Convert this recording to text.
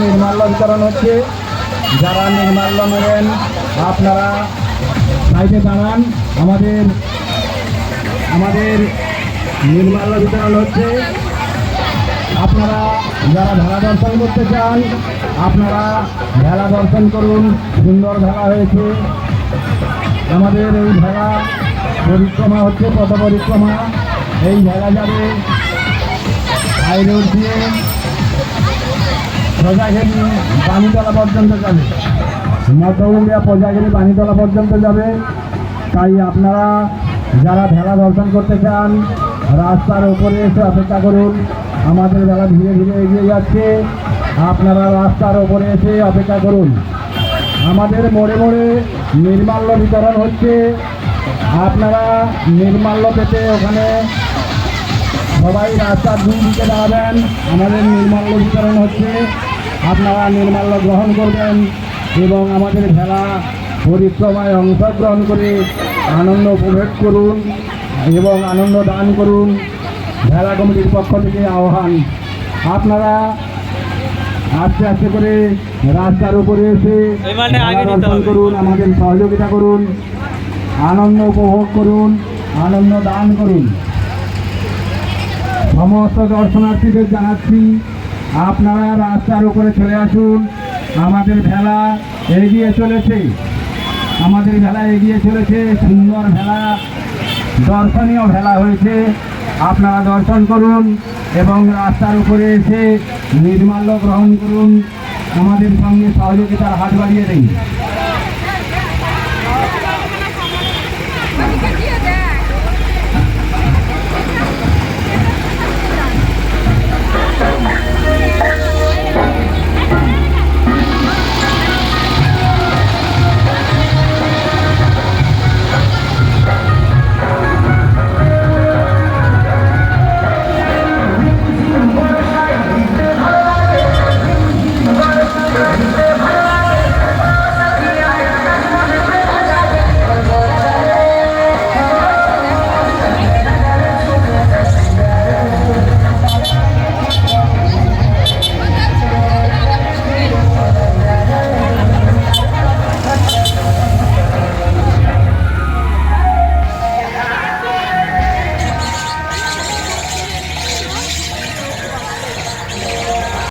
নির্মাল্য বিতরণ হচ্ছে। যারা নির্মাল্য নেবেন আপনারা সাইডে দাঁড়ান। আমাদের আমাদের নির্মাল্য বিতরণ হচ্ছে। আপনারা যারা ভেলা দর্শন করতে চান আপনারা ভেলা দর্শন করুন। সুন্দর ভেলা হয়েছে। আমাদের এই ভেলা পরিক্রমা হচ্ছে পথ পরিক্রমা। এই ভেলা যাবে হাই রোড দিয়ে প্রজাঘেরি বাণীতলা পর্যন্ত যাবে। মধ্যমুন্ডিয়া প্রজাঘেরি বাণীতলা পর্যন্ত যাবে। তাই আপনারা যারা ভেলা দর্শন করতে চান, রাস্তার ওপরে এসে অপেক্ষা করুন। আমাদের বেলা ধীরে ধীরে এগিয়ে যাচ্ছে। আপনারা রাস্তার ওপরে এসে অপেক্ষা করুন। আমাদের মোড়ে মোড়ে নির্মাল্য বিতরণ হচ্ছে। আপনারা নির্মাল্য পেতে ওখানে সবাই রাস্তার দুই দিকে দাঁড়াবেন। আমাদের নির্মাল্য বিতরণ হচ্ছে। আপনারা নির্মাল্য গ্রহণ করবেন এবং আমাদের ভেলা পরিক্রমায় অংশগ্রহণ করে আনন্দ উপভোগ করুন এবং আনন্দ দান করুন। ভেলা কমিটির পক্ষ থেকে আহ্বান। আপনারা আস্তে আস্তে করে রাস্তার উপরে এসে দর্শন করুন আমাদের সহযোগিতা করুন আনন্দ উপভোগ করুন আনন্দ দান করুন। সমস্ত দর্শনার্থীদের জানাচ্ছি, আপনারা রাস্তার উপরে চলে আসুন। আমাদের ভেলা এগিয়ে চলেছে। আমাদের ভেলা এগিয়ে চলেছে, সুন্দর ভেলা, দর্শনীয় ভেলা হয়েছে। আপনারা দর্শন করুন এবং রাস্তার উপরে এসে নির্মাল্য গ্রহণ করুন। আমাদের সঙ্গে সহযোগিতার হাত বাড়িয়ে দিন।